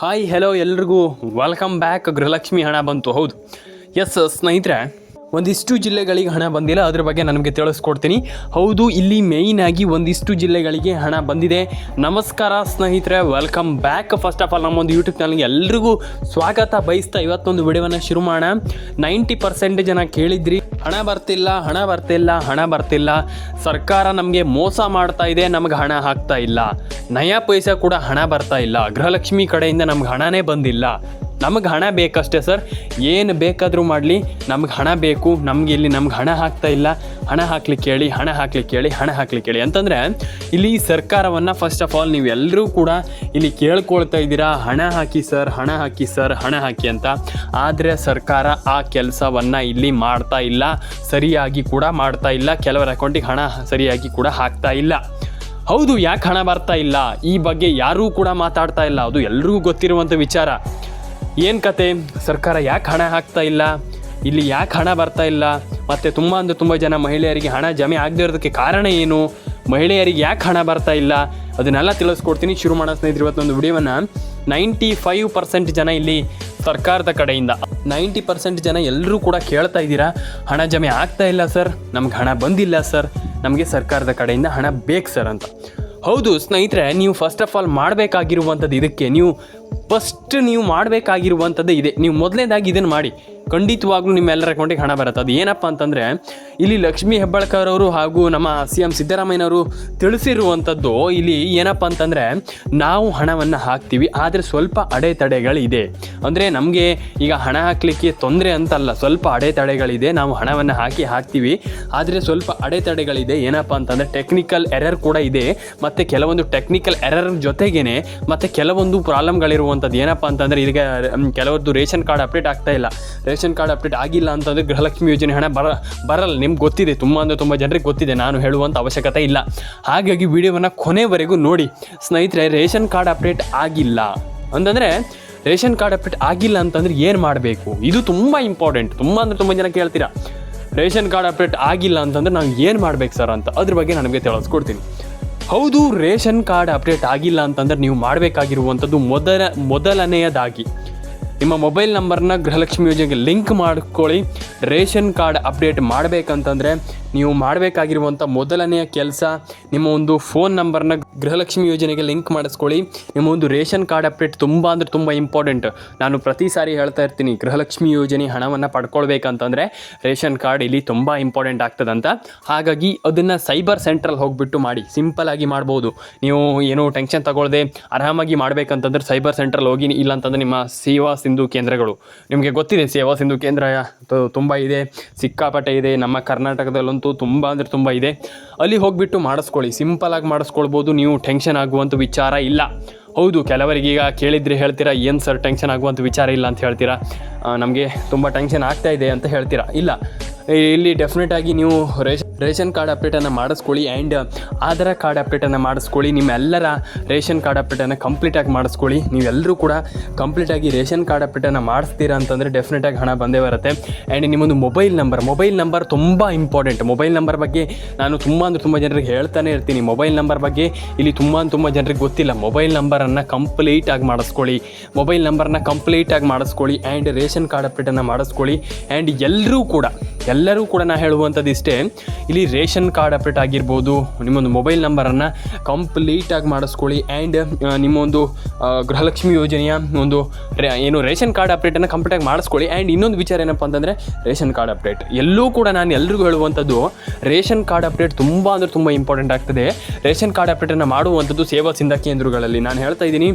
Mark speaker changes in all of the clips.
Speaker 1: Hi hello ಎಲ್ರಿಗೂ. Welcome back Gruhalakshmi ಹಣ ಬಂತು. ಹೌದು. ಎಸ್ ಸ್ನೇಹಿತರೆ ಒಂದಿಷ್ಟು ಜಿಲ್ಲೆಗಳಿಗೆ ಹಣ ಬಂದಿಲ್ಲ. ಅದ್ರ ಬಗ್ಗೆ ನನಗೆ ತಿಳಿಸ್ಕೊಡ್ತೀನಿ. ಹೌದು, ಇಲ್ಲಿ ಮೇಯ್ನ್ ಆಗಿ ಒಂದಿಷ್ಟು ಜಿಲ್ಲೆಗಳಿಗೆ ಹಣ ಬಂದಿದೆ. ನಮಸ್ಕಾರ ಸ್ನೇಹಿತರೆ welcome back first of all ನಮ್ಮೊಂದು YouTube ಚಾನಲ್ಗೆ ಎಲ್ರಿಗೂ ಸ್ವಾಗತ ಬಯಸ್ತಾ ಇವತ್ತೊಂದು ವಿಡಿಯೋವನ್ನು ಶುರು ಮಾಡೋಣ. ನೈಂಟಿ ಪರ್ಸೆಂಟ್ ಜನ ಕೇಳಿದ್ರಿ, ಹಣ ಬರ್ತಿಲ್ಲ ಹಣ ಬರ್ತಿಲ್ಲ ಹಣ ಬರ್ತಿಲ್ಲ. ಸರ್ಕಾರ ನಮಗೆ ಮೋಸ ಮಾಡ್ತಾ ಇದೆ, ನಮಗೆ ಹಣ ಹಾಕ್ತಾ ಇಲ್ಲ. ನಯಾ ಪೈಸಾ ಕೂಡ ಹಣ ಬರ್ತಾ ಇಲ್ಲ. ಗೃಹಲಕ್ಷ್ಮಿ ಕಡೆಯಿಂದ ನಮ್ಗೆ ಹಣನೇ ಬಂದಿಲ್ಲ. ನಮಗೆ ಹಣ ಬೇಕಷ್ಟೇ ಸರ್. ಏನು ಬೇಕಾದರೂ ಮಾಡಲಿ. ನಮ್ಗೆ ಹಣ ಬೇಕು. ನಮಗೆ ಇಲ್ಲಿ ನಮ್ಗೆ ಹಣ ಹಾಕ್ತಾ ಇಲ್ಲ. ಹಣ ಹಾಕ್ಲಿಕ್ಕೆ ಹೇಳಿ ಹಣ ಹಾಕ್ಲಿಕ್ಕೆ ಹೇಳಿ ಹಣ ಹಾಕ್ಲಿಕ್ಕೆ ಹೇಳಿ ಅಂತಂದರೆ ಇಲ್ಲಿ ಸರ್ಕಾರವನ್ನು ಫಸ್ಟ್ ಆಫ್ ಆಲ್ ನೀವೆಲ್ಲರೂ ಕೂಡ ಇಲ್ಲಿ ಕೇಳ್ಕೊಳ್ತಾ ಇದ್ದೀರಾ. ಹಣ ಹಾಕಿ ಸರ್, ಹಣ ಹಾಕಿ ಸರ್, ಹಣ ಹಾಕಿ ಅಂತ. ಆದರೆ ಸರ್ಕಾರ ಆ ಕೆಲಸವನ್ನು ಇಲ್ಲಿ ಮಾಡ್ತಾ ಇಲ್ಲ. ಸರಿಯಾಗಿ ಕೂಡ ಮಾಡ್ತಾ ಇಲ್ಲ. ಕೆಲವರ ಅಕೌಂಟಿಗೆ ಹಣ ಸರಿಯಾಗಿ ಕೂಡ ಹಾಕ್ತಾ ಇಲ್ಲ. ಹೌದು, ಯಾಕೆ ಹಣ ಬರ್ತಾ ಇಲ್ಲ? ಈ ಬಗ್ಗೆ ಯಾರೂ ಕೂಡ ಮಾತಾಡ್ತಾ ಇಲ್ಲ. ಅದು ಎಲ್ರಿಗೂ ಗೊತ್ತಿರುವಂಥ ವಿಚಾರ. ಏನು ಕತೆ? ಸರ್ಕಾರ ಯಾಕೆ ಹಣ ಹಾಕ್ತಾ ಇಲ್ಲ? ಇಲ್ಲಿ ಯಾಕೆ ಹಣ ಬರ್ತಾ ಇಲ್ಲ? ಮತ್ತು ತುಂಬ ಅಂದರೆ ತುಂಬ ಜನ ಮಹಿಳೆಯರಿಗೆ ಹಣ ಜಮೆ ಆಗದೇ ಇರೋದಕ್ಕೆ ಕಾರಣ ಏನು? ಮಹಿಳೆಯರಿಗೆ ಯಾಕೆ ಹಣ ಬರ್ತಾ ಇಲ್ಲ? ಅದನ್ನೆಲ್ಲ ತಿಳಿಸ್ಕೊಡ್ತೀನಿ ಶುರು ಮಾಡೋ ಸ್ನೇಹಿತರು ಇವತ್ತೊಂದು ವಿಡಿಯೋವನ್ನು. ನೈಂಟಿ ಫೈವ್ ಪರ್ಸೆಂಟ್ ಜನ ಇಲ್ಲಿ ಸರ್ಕಾರದ ಕಡೆಯಿಂದ. ನೈಂಟಿ ಪರ್ಸೆಂಟ್ ಜನ ಎಲ್ಲರೂ ಕೂಡ ಕೇಳ್ತಾ ಇದ್ದೀರಾ, ಹಣ ಜಮೆ ಆಗ್ತಾ ಇಲ್ಲ ಸರ್, ನಮ್ಗೆ ಹಣ ಬಂದಿಲ್ಲ ಸರ್, ನಮಗೆ ಸರ್ಕಾರದ ಕಡೆಯಿಂದ ಹಣ ಬೇಕು ಸರ್ ಅಂತ. ಹೌದು, ಸ್ನೇಹಿತರೆ, ನೀವು ಫಸ್ಟ್ ಆಫ್ ಆಲ್ ಮಾಡಬೇಕಾಗಿರುವಂಥದ್ದು ಇದಕ್ಕೆ. ನೀವು ಫಸ್ಟ್ ನೀವು ಮಾಡಬೇಕಾಗಿರುವಂಥದ್ದು ಇದೆ. ನೀವು ಮೊದಲನೇದಾಗಿ ಇದನ್ನು ಮಾಡಿ. ಖಂಡಿತವಾಗ್ಲೂ ನಿಮ್ಮೆಲ್ಲರ ಅಕೌಂಟಿಗೆ ಹಣ ಬರುತ್ತೆ. ಅದು ಏನಪ್ಪ ಅಂತಂದರೆ, ಇಲ್ಲಿ ಲಕ್ಷ್ಮೀ ಹೆಬ್ಬಾಳ್ಕರ್ ಅವರು ಹಾಗೂ ನಮ್ಮ ಸಿ ಎಂ ಸಿದ್ದರಾಮಯ್ಯನವರು ತಿಳಿಸಿರುವಂಥದ್ದು ಇಲ್ಲಿ ಏನಪ್ಪ ಅಂತಂದರೆ, ನಾವು ಹಣವನ್ನು ಹಾಕ್ತೀವಿ, ಆದರೆ ಸ್ವಲ್ಪ ಅಡೆತಡೆಗಳಿದೆ. ಅಂದರೆ ನಮಗೆ ಈಗ ಹಣ ಹಾಕಲಿಕ್ಕೆ ತೊಂದರೆ ಅಂತಲ್ಲ, ಸ್ವಲ್ಪ ಅಡೆತಡೆಗಳಿದೆ, ನಾವು ಹಣವನ್ನು ಹಾಕಿ ಹಾಕ್ತೀವಿ, ಆದರೆ ಸ್ವಲ್ಪ ಅಡೆತಡೆಗಳಿದೆ. ಏನಪ್ಪ ಅಂತಂದರೆ ಟೆಕ್ನಿಕಲ್ ಎರರ್ ಕೂಡ ಇದೆ, ಮತ್ತು ಕೆಲವೊಂದು ಟೆಕ್ನಿಕಲ್ ಎರರ್ ಜೊತೆಗೇನೆ, ಮತ್ತು ಕೆಲವೊಂದು ಪ್ರಾಬ್ಲಮ್ಗಳಿರುವಂಥದ್ದು ಏನಪ್ಪ ಅಂತಂದರೆ, ಈಗ ಕೆಲವೊಂದು ರೇಷನ್ ಕಾರ್ಡ್ ಅಪ್ಡೇಟ್ ಆಗ್ತಾ ಇಲ್ಲ. ರೇಷನ್ ಕಾರ್ಡ್ ಅಪ್ಡೇಟ್ ಆಗಿಲ್ಲ ಅಂತಂದರೆ ಗೃಹಲಕ್ಷ್ಮಿ ಯೋಜನೆ ಹಣ ಬರ, ಬರಲ್ಲ. ನಿಮ್ಗೆ ಗೊತ್ತಿದೆ, ತುಂಬ ಅಂದರೆ ತುಂಬ ಜನರಿಗೆ ಗೊತ್ತಿದೆ, ನಾನು ಹೇಳುವಂಥ ಅವಶ್ಯಕತೆ ಇಲ್ಲ. ಹಾಗಾಗಿ ವಿಡಿಯೋವನ್ನು ಕೊನೆವರೆಗೂ ನೋಡಿ. ಸ್ನೇಹಿತರೆ, ರೇಷನ್ ಕಾರ್ಡ್ ಅಪ್ಡೇಟ್ ಆಗಿಲ್ಲ. ಅಂತಂದರೆ, ರೇಷನ್ ಕಾರ್ಡ್ ಅಪ್ಡೇಟ್ ಆಗಿಲ್ಲ ಅಂತಂದರೆ ಏನು ಮಾಡಬೇಕು? ಇದು ತುಂಬ ಇಂಪಾರ್ಟೆಂಟ್ ತುಂಬ ಅಂದರೆ ತುಂಬ ಜನ ಕೇಳ್ತೀರಾ, ರೇಷನ್ ಕಾರ್ಡ್ ಅಪ್ಡೇಟ್ ಆಗಿಲ್ಲ ಅಂತಂದರೆ ನಾವು ಏನು ಮಾಡ್ಬೇಕು ಸರ್ ಅಂತ? ಅದ್ರ ಬಗ್ಗೆ ನನಗೆ ತಿಳಿಸ್ಕೊಡ್ತೀನಿ. ಹೌದು, ರೇಷನ್ ಕಾರ್ಡ್ ಅಪ್ಡೇಟ್ ಆಗಿಲ್ಲ ಅಂತಂದರೆ ನೀವು ಮಾಡಬೇಕಾಗಿರುವಂಥದ್ದು ಮೊದಲ, ಮೊದಲನೆಯದಾಗಿ. ನಿಮ್ಮ ಮೊಬೈಲ್ ನಂಬರ್ನ ಗೃಹಲಕ್ಷ್ಮಿ ಯೋಜನೆಗೆ ಲಿಂಕ್ ಮಾಡ್ಕೊಳ್ಳಿ. ರೇಷನ್ ಕಾರ್ಡ್ ಅಪ್ಡೇಟ್ ಮಾಡಬೇಕಂತಂದರೆ ನೀವು ಮಾಡಬೇಕಾಗಿರುವಂಥ ಮೊದಲನೆಯ ಕೆಲಸ, ನಿಮ್ಮ ಒಂದು ಫೋನ್ ನಂಬರ್ನ ಗೃಹಲಕ್ಷ್ಮಿ ಯೋಜನೆಗೆ ಲಿಂಕ್ ಮಾಡಿಸ್ಕೊಳ್ಳಿ. ನಿಮ್ಮ ಒಂದು ರೇಷನ್ ಕಾರ್ಡ್ ಅಪ್ಡೇಟ್ ತುಂಬ ಅಂದರೆ ತುಂಬ ಇಂಪಾರ್ಟೆಂಟ್ ನಾನು ಪ್ರತಿ ಸಾರಿ ಹೇಳ್ತಾ ಇರ್ತೀನಿ, ಗೃಹಲಕ್ಷ್ಮಿ ಯೋಜನೆ ಹಣವನ್ನು ಪಡ್ಕೊಳ್ಬೇಕಂತಂದರೆ ರೇಷನ್ ಕಾರ್ಡ್ ಇಲ್ಲಿ ತುಂಬ ಇಂಪಾರ್ಟೆಂಟ್ ಆಗ್ತದಂತ. ಹಾಗಾಗಿ ಅದನ್ನು ಸೈಬರ್ ಸೆಂಟ್ರಲ್ಲಿ ಹೋಗಿಬಿಟ್ಟು ಮಾಡಿ ಸಿಂಪಲ್ ಆಗಿ ಮಾಡ್ಬೋದು. ನೀವು ಏನೋ ಟೆನ್ಷನ್ ತಗೊಳ್ಳದೆ ಆರಾಮಾಗಿ ಮಾಡಬೇಕಂತಂದ್ರೆ ಸೈಬರ್ ಸೆಂಟ್ರಲ್ಲಿ ಹೋಗಿ ಇಲ್ಲ ಅಂತಂದ್ರೆ ನಿಮ್ಮ ಸೇವಾ ಸಿಂಧು ಕೇಂದ್ರಗಳು. ನಿಮಗೆ ಗೊತ್ತಿದೆ ಸೇವಾ ಸಿಂಧು ಕೇಂದ್ರ ತುಂಬ ಇದೆ, ಸಿಕ್ಕಾಪಟ್ಟೆ ಇದೆ, ನಮ್ಮ ಕರ್ನಾಟಕದಲ್ಲಂತೂ ತುಂಬ ಅಂದರೆ ತುಂಬ ಇದೆ. ಅಲ್ಲಿ ಹೋಗಿಬಿಟ್ಟು ಮಾಡಿಸ್ಕೊಳ್ಳಿ. ಸಿಂಪಲಾಗಿ ಮಾಡಿಸ್ಕೊಳ್ಬೋದು. ನೀವು ಟೆನ್ಷನ್ ಆಗುವಂಥ ವಿಚಾರ ಇಲ್ಲ. ಹೌದು, ಕೆಲವರಿಗೆ ಈಗ ಕೇಳಿದರೆ ಹೇಳ್ತೀರಾ, ಏನು ಸರ್ ಟೆನ್ಷನ್ ಆಗುವಂಥ ವಿಚಾರ ಇಲ್ಲ ಅಂತ ಹೇಳ್ತೀರಾ? ನಮಗೆ ತುಂಬ ಟೆನ್ಷನ್ ಆಗ್ತಾ ಇದೆ ಅಂತ ಹೇಳ್ತೀರಾ? ಇಲ್ಲ. ಇಲ್ಲಿ ಡೆಫಿನೆಟಾಗಿ ನೀವು ರೇಷನ್ ರೇಷನ್ ಕಾರ್ಡ್ ಅಪ್ಡೇಟನ್ನು ಮಾಡಿಸ್ಕೊಳ್ಳಿ ಆ್ಯಂಡ್ ಆಧಾರ್ ಕಾರ್ಡ್ ಅಪ್ಡೇಟನ್ನು ಮಾಡಿಸ್ಕೊಳ್ಳಿ. ನಿಮ್ಮೆಲ್ಲರ ರೇಷನ್ ಕಾರ್ಡ್ ಅಪ್ಡೇಟನ್ನು ಕಂಪ್ಲೀಟಾಗಿ ಮಾಡಿಸ್ಕೊಳ್ಳಿ. ನೀವೆಲ್ಲರೂ ಕೂಡ ಕಂಪ್ಲೀಟಾಗಿ ರೇಷನ್ ಕಾರ್ಡ್ ಅಪ್ಡೇಟನ್ನು ಮಾಡಿಸ್ತೀರಾ ಅಂತಂದರೆ ಡೆಫಿನೆಟಾಗಿ ಹಣ ಬಂದೇ ಬರುತ್ತೆ. ಆ್ಯಂಡ್ ನಿಮ್ಮೊಂದು ಮೊಬೈಲ್ ನಂಬರ್ ಮೊಬೈಲ್ ನಂಬರ್ ತುಂಬ ಇಂಪಾರ್ಟೆಂಟ್ ಮೊಬೈಲ್ ನಂಬರ್ ಬಗ್ಗೆ ನಾನು ತುಂಬ ಅಂದರೆ ತುಂಬ ಜನರಿಗೆ ಹೇಳ್ತಾನೆ ಇರ್ತೀನಿ. ಮೊಬೈಲ್ ನಂಬರ್ ಬಗ್ಗೆ ಇಲ್ಲಿ ತುಂಬ ತುಂಬ ಜನರಿಗೆ ಗೊತ್ತಿಲ್ಲ. ಮೊಬೈಲ್ ನಂಬರನ್ನು ಕಂಪ್ಲೀಟಾಗಿ ಮಾಡಿಸ್ಕೊಳ್ಳಿ. ಮೊಬೈಲ್ ನಂಬರನ್ನು ಕಂಪ್ಲೀಟಾಗಿ ಮಾಡಿಸ್ಕೊಳ್ಳಿ. ಆ್ಯಂಡ್ ರೇಷನ್ ಕಾರ್ಡ್ ಅಪ್ಡೇಟನ್ನು ಮಾಡಿಸ್ಕೊಳ್ಳಿ. ಆ್ಯಂಡ್ ಎಲ್ಲರೂ ಕೂಡ ಎಲ್ಲರೂ ಕೂಡ ನಾನು ಹೇಳುವಂಥದ್ದು ಇಷ್ಟೇ. ಇಲ್ಲಿ ರೇಷನ್ ಕಾರ್ಡ್ ಅಪ್ಡೇಟ್ ಆಗಿರ್ಬೋದು, ನಿಮ್ಮೊಂದು ಮೊಬೈಲ್ ನಂಬರನ್ನು ಕಂಪ್ಲೀಟಾಗಿ ಮಾಡಿಸ್ಕೊಳ್ಳಿ. ಆ್ಯಂಡ್ ನಿಮ್ಮೊಂದು ಗೃಹಲಕ್ಷ್ಮಿ ಯೋಜನೆಯ ಒಂದು ಏನು ರೇಷನ್ ಕಾರ್ಡ್ ಅಪ್ಡೇಟನ್ನು ಕಂಪ್ಲೀಟಾಗಿ ಮಾಡಿಸ್ಕೊಳ್ಳಿ. ಆ್ಯಂಡ್ ಇನ್ನೊಂದು ವಿಚಾರ ಏನಪ್ಪ ಅಂತಂದರೆ, ರೇಷನ್ ಕಾರ್ಡ್ ಅಪ್ಡೇಟ್. ಎಲ್ಲೂ ಕೂಡ ನಾನು ಎಲ್ರಿಗೂ ಹೇಳುವಂಥದ್ದು, ರೇಷನ್ ಕಾರ್ಡ್ ಅಪ್ಡೇಟ್ ತುಂಬ ಅಂದರೆ ತುಂಬ ಇಂಪಾರ್ಟೆಂಟ್ ಆಗ್ತದೆ. ರೇಷನ್ ಕಾರ್ಡ್ ಅಪ್ಡೇಟನ್ನು ಮಾಡುವಂಥದ್ದು ಸೇವಾ ಸಿಂಧ ಕೇಂದ್ರಗಳಲ್ಲಿ. ನಾನು ಹೇಳ್ತಾ ಇದ್ದೀನಿ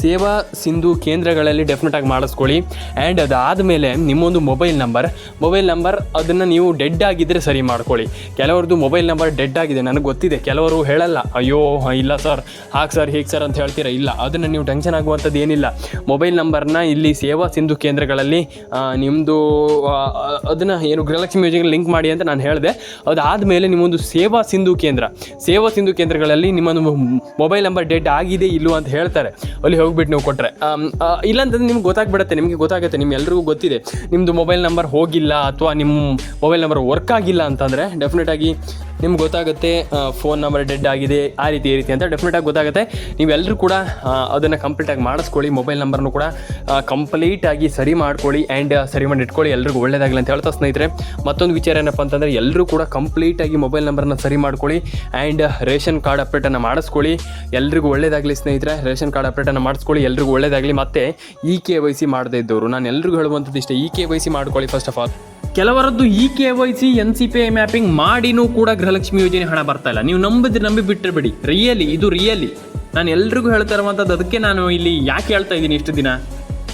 Speaker 1: ಸೇವಾ ಸಿಂಧು ಕೇಂದ್ರಗಳಲ್ಲಿ ಡೆಫಿನೆಟಾಗಿ ಮಾಡಿಸ್ಕೊಳ್ಳಿ. ಆ್ಯಂಡ್ ಅದಾದಮೇಲೆ ನಿಮ್ಮೊಂದು ಮೊಬೈಲ್ ನಂಬರ್ ಮೊಬೈಲ್ ನಂಬರ್ ಅದನ್ನು ನೀವು ಡೆಡ್ ಆಗಿದ್ದರೆ ಸರಿ ಮಾಡ್ಕೊಳ್ಳಿ. ಕೆಲವ್ರದ್ದು ಮೊಬೈಲ್ ನಂಬರ್ ಡೆಡ್ ಆಗಿದೆ, ನನಗೆ ಗೊತ್ತಿದೆ. ಕೆಲವರು ಹೇಳಲ್ಲ, ಅಯ್ಯೋ, ಇಲ್ಲ ಸರ್ ಹಾಗೆ ಸರ್ ಹೀಗೆ ಸರ್ ಅಂತ ಹೇಳ್ತೀರಾ? ಇಲ್ಲ, ಅದನ್ನು ನೀವು ಟೆನ್ಷನ್ ಆಗುವಂಥದ್ದು ಏನಿಲ್ಲ. ಮೊಬೈಲ್ ನಂಬರ್ನ ಇಲ್ಲಿ ಸೇವಾ ಸಿಂಧು ಕೇಂದ್ರಗಳಲ್ಲಿ ನಿಮ್ಮದು ಅದನ್ನು ಏನು ಗೃಹಲಕ್ಷ್ಮಿ ಯೋಜನೆಗೆ ಲಿಂಕ್ ಮಾಡಿ ಅಂತ ನಾನು ಹೇಳಿದೆ. ಅದಾದಮೇಲೆ ನಿಮ್ಮೊಂದು ಸೇವಾ ಸಿಂಧು ಕೇಂದ್ರ. ಸೇವಾ ಸಿಂಧು ಕೇಂದ್ರಗಳಲ್ಲಿ ನಿಮ್ಮೊಂದು ಮೊಬೈಲ್ ನಂಬರ್ ಡೆಡ್ ಆಗಿದೆ, ಇಲ್ಲೋ ಅಂತ ಹೇಳ್ತಾರೆ. ಅಲ್ಲಿ ಹೋಗ್ಬಿಟ್ಟು ನೀವು ಕೊಟ್ಟರೆ ಇಲ್ಲಾಂತಂದ್ರೆ ನಿಮ್ಗೆ ಗೊತ್ತಾಗ್ಬಿಡುತ್ತೆ, ನಿಮಗೆ ಗೊತ್ತಾಗುತ್ತೆ ನಿಮ್ಗೆ ಎಲ್ರಿಗೂ ಗೊತ್ತಿದೆ. ನಿಮ್ಮದು ಮೊಬೈಲ್ ನಂಬರ್ ಹೋಗಿಲ್ಲ, ಅಥವಾ ನಿಮ್ಮ ಮೊಬೈಲ್ ನಂಬರ್ ವರ್ಕ್ ಆಗಿಲ್ಲ ಅಂತಂದರೆ ಡೆಫಿನೆಟ್ ಆಗಿ ನಿಮ್ಗೆ ಗೊತ್ತಾಗುತ್ತೆ ಫೋನ್ ನಂಬರ್ ಡೆಡ್ ಆಗಿದೆ, ಆ ರೀತಿ, ಈ ರೀತಿ ಅಂತ ಡೆಫಿನೆಟಾಗಿ ಗೊತ್ತಾಗುತ್ತೆ. ನೀವೆಲ್ಲರೂ ಕೂಡ ಅದನ್ನು ಕಂಪ್ಲೀಟಾಗಿ ಮಾಡಿಸ್ಕೊಳ್ಳಿ ಮೊಬೈಲ್ ನಂಬರ್ನು ಕೂಡ ಕಂಪ್ಲೀಟಾಗಿ ಸರಿ ಮಾಡ್ಕೊಳ್ಳಿ ಆ್ಯಂಡ್ ಸರಿ ಮಾಡಿ ಇಟ್ಕೊಳ್ಳಿ. ಎಲ್ರಿಗೂ ಒಳ್ಳೇದಾಗಲಿ ಅಂತ ಹೇಳ್ತಾ ಸ್ನೇಹಿತರೆ. ಮತ್ತೊಂದು ವಿಚಾರ ಏನಪ್ಪ ಅಂತಂದರೆ ಎಲ್ಲರೂ ಕೂಡ ಕಂಪ್ಲೀಟಾಗಿ ಮೊಬೈಲ್ ನಂಬರ್ನ ಸರಿ ಮಾಡ್ಕೊಳ್ಳಿ ಆ್ಯಂಡ್ ರೇಷನ್ ಕಾರ್ಡ್ ಅಪ್ಡೇಟನ್ನು ಮಾಡಿಸ್ಕೊಳ್ಳಿ. ಎಲ್ರಿಗೂ ಒಳ್ಳೇದಾಗಲಿ ಸ್ನೇಹಿತರೆ, ರೇಷನ್ ಕಾರ್ಡ್ ಅಪ್ಡೇಟನ್ನು ಮಾಡಿಸ್ಕೊಳ್ಳಿ. ಎಲ್ರಿಗೂ ಒಳ್ಳೇದಾಗಲಿ. ಮತ್ತು ಇ ಕೆ ವೈ ಸಿ ಮಾಡದೇ ಇದ್ದವರು, ನಾನು ಎಲ್ರಿಗೂ ಹೇಳುವಂಥದ್ದು ಇಷ್ಟೇ, ಇ ಕೆ ವೈ ಸಿ ಮಾಡ್ಕೊಳ್ಳಿ first of all ಕೆಲವರದ್ದು E K Y C, N C P I mapping ಮಾಡಿನೂ ಕೂಡ ಗೃಹಲಕ್ಷ್ಮಿ ಯೋಜನೆ ಹಣ ಬರ್ತಾ ಇಲ್ಲ. ನೀವು ನಂಬಿದ್ರೆ ನಂಬಿ ಬಿಟ್ಟರೆ ಬಿಡಿ. ರಿಯಲಿ ಇದು ರಿಯಲಿ ನಾನು ಎಲ್ರಿಗೂ ಹೇಳ್ತಾ ಇರುವಂಥದ್ದು ಅದಕ್ಕೆ ನಾನು ಇಲ್ಲಿ ಯಾಕೆ ಹೇಳ್ತಾ ಇದ್ದೀನಿ ಇಷ್ಟು ದಿನ?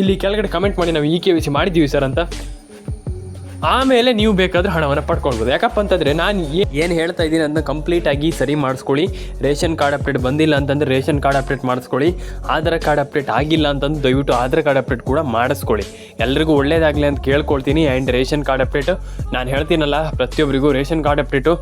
Speaker 1: ಇಲ್ಲಿ ಕೆಳಗಡೆ ಕಮೆಂಟ್ ಮಾಡಿ ನಾವು ಇ ಕೆ ವಿ ಸಿ ಮಾಡಿದ್ದೀವಿ ಸರ್ ಅಂತ. ಆಮೇಲೆ ನೀವು ಬೇಕಾದ್ರೆ ಹಣವನ್ನು ಪಡ್ಕೊಳ್ಬೋದು. ಯಾಕಪ್ಪ ಅಂತಂದರೆ ನಾನು ಏನು ಹೇಳ್ತಾ ಇದ್ದೀನಿ ಅದನ್ನ ಕಂಪ್ಲೀಟಾಗಿ ಸರಿ ಮಾಡಿಸ್ಕೊಳ್ಳಿ. ರೇಷನ್ ಕಾರ್ಡ್ ಅಪ್ಡೇಟ್ ಬಂದಿಲ್ಲ ಅಂತಂದರೆ ರೇಷನ್ ಕಾರ್ಡ್ ಅಪ್ಡೇಟ್ ಮಾಡಿಸ್ಕೊಳ್ಳಿ. ಆಧಾರ್ ಕಾರ್ಡ್ ಅಪ್ಡೇಟ್ ಆಗಿಲ್ಲ ಅಂತಂದು ದಯವಿಟ್ಟು ಆಧಾರ್ ಕಾರ್ಡ್ ಅಪ್ಡೇಟ್ ಕೂಡ ಮಾಡಿಸ್ಕೊಳ್ಳಿ. ಎಲ್ರಿಗೂ ಒಳ್ಳೇದಾಗಲಿ ಅಂತ ಕೇಳ್ಕೊಳ್ತೀನಿ. ಆ್ಯಂಡ್ ರೇಷನ್ ಕಾರ್ಡ್ ಅಪ್ಡೇಟು ನಾನು ಹೇಳ್ತೀನಲ್ಲ ಪ್ರತಿಯೊಬ್ಬರಿಗೂ ರೇಷನ್ ಕಾರ್ಡ್ ಅಪ್ಡೇಟು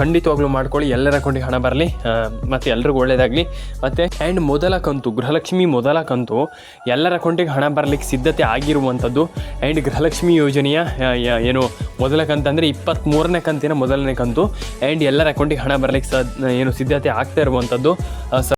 Speaker 1: ಖಂಡಿತವಾಗ್ಲೂ ಮಾಡ್ಕೊಳ್ಳಿ. ಎಲ್ಲರ ಅಕೌಂಟಿಗೆ ಹಣ ಬರಲಿ. ಮತ್ತು ಎಲ್ರಿಗೂ ಒಳ್ಳೇದಾಗಲಿ. ಮತ್ತು ಆ್ಯಂಡ್ ಮೊದಲ ಕಂತು, ಗೃಹಲಕ್ಷ್ಮಿ ಮೊದಲ ಕಂತು ಎಲ್ಲರ ಅಕೌಂಟಿಗೆ ಹಣ ಬರಲಿಕ್ಕೆ ಸಿದ್ಧತೆ ಆಗಿರುವಂಥದ್ದು. ಆ್ಯಂಡ್ ಗೃಹಲಕ್ಷ್ಮಿ ಯೋಜನೆಯ ಏನು ಮೊದಲ ಕಂತಂದರೆ ಇಪ್ಪತ್ತ್ಮೂರನೇ ಕಂತಿನ ಮೊದಲನೇ ಕಂತು. ಆ್ಯಂಡ್ ಎಲ್ಲರ ಅಕೌಂಟಿಗೆ ಹಣ ಬರಲಿಕ್ಕೆ ಸ ಏನು ಸಿದ್ಧತೆ ಆಗ್ತಾ ಇರುವಂಥದ್ದು.